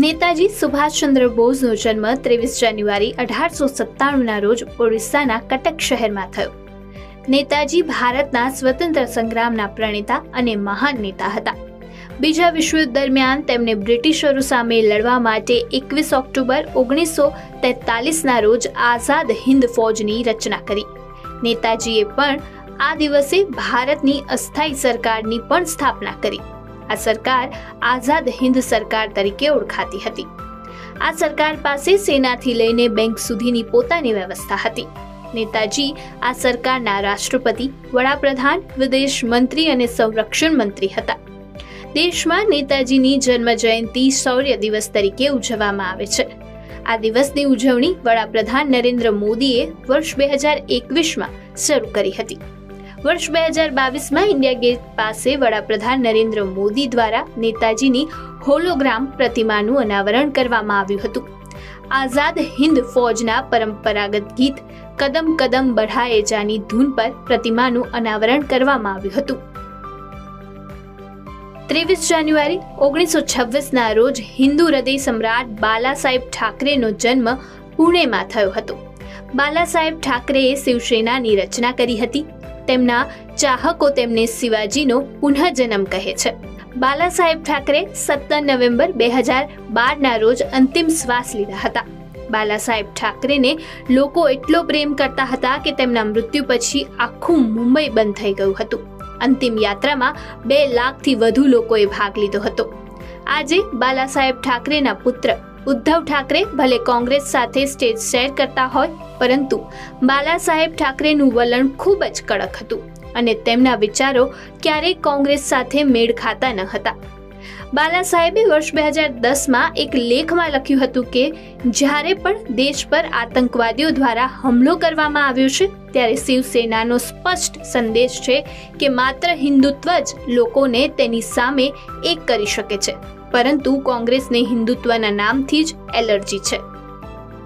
નેતાજી સુભાષચંદ્ર બોઝનો જન્મ ત્રેવીસ જાન્યુઆરી અઢારસો સત્તાણુંના રોજ ઓડિશાના કટક શહેરમાં થયો. નેતાજી ભારતના સ્વતંત્ર સંગ્રામના પ્રણેતા અને મહાન નેતા હતા. બીજા વિશ્વયુદ્ધ દરમિયાન તેમણે બ્રિટિશરો સામે લડવા માટે એકવીસ ઓક્ટોબર ઓગણીસો તેતાલીસના રોજ આઝાદ હિન્દ ફૌજની રચના કરી. નેતાજીએ પણ આ દિવસે ભારતની અસ્થાયી સરકારની પણ સ્થાપના કરી. આ સરકાર આઝાદ હિન્દ સરકાર તરીકે ઓળખાતી હતી. આ સરકાર પાસે સેનાથી લઈને બેંક સુધીની પોતાની વ્યવસ્થા હતી. નેતાજી, આ સરકારના રાષ્ટ્રપતિ, વડાપ્રધાન, વિદેશ મંત્રી અને સંરક્ષણ મંત્રી હતા. દેશમાં નેતાજીની જન્મ જયંતિ શૌર્ય દિવસ તરીકે ઉજવવામાં આવે છે. આ દિવસની ઉજવણી વડાપ્રધાન નરેન્દ્ર મોદીએ વર્ષ બે હજાર એકવીસમાં શરૂ કરી હતી. વર્ષ બે હજાર બાવીસમાં ઇન્ડિયા ગેટ પાસે વડાપ્રધાન નરેન્દ્ર મોદી દ્વારા નેતાજીની હોલોગ્રામ પ્રતિમાનું અનાવરણ કરવામાં આવ્યું હતું. આઝાદ હિન્દ ફૌજના પરંપરાગત ગીત કદમ કદમ બઢાએ જાની ધૂન પર પ્રતિમાનું અનાવરણ કરવામાં આવ્યું હતું. ત્રેવીસ જાન્યુઆરી ઓગણીસો છવ્વીસના રોજ હિન્દુ હૃદય સમ્રાટ બાલા સાહેબ ઠાકરેનો જન્મ પુણેમાં થયો હતો. બાલા સાહેબ ઠાકરેએ શિવસેનાની રચના કરી હતી. તેમના ચાહકો તેમને શિવાજીનો પુનઃજન્મ કહે છે. બાલા સાહેબ ઠાકરે સત્તર નવેમ્બર બે હજાર બારના રોજ અંતિમ શ્વાસ લીધા હતા. બાલા સાહેબ ઠાકરેને લોકો એટલો પ્રેમ કરતા હતા કે તેમના મૃત્યુ પછી આખું મુંબઈ બંધ થઈ ગયું હતું. અંતિમ યાત્રામાં બે લાખથી વધુ લોકોએ ભાગ લીધો હતો. આજે બાલા સાહેબ ઠાકરેના પુત્ર ઉદ્ધવ ઠાકરે ભલે કોંગ્રેસ સાથે સ્ટેજ શેર કરતા હોય, પરંતુ બાલા સાહેબ ઠાકરેનું વલણ ખૂબ જ કડક હતું અને તેમના વિચારો ક્યારેય કોંગ્રેસ સાથે મેળ ખાતા ન હતા. બાલા સાહેબે વર્ષ બે હજાર દસમાં એક લેખમાં લખ્યું હતું કે, જ્યારે પણ દેશ પર આતંકવાદીઓ દ્વારા હુમલો કરવામાં આવ્યો છે, ત્યારે શિવસેનાનો સ્પષ્ટ સંદેશ છે કે માત્ર હિન્દુત્વ જ લોકોને તેની સામે એક કરી શકે છે. પરંતુ કોંગ્રેસને હિન્દુત્વના નામથી જ એલર્જી છે.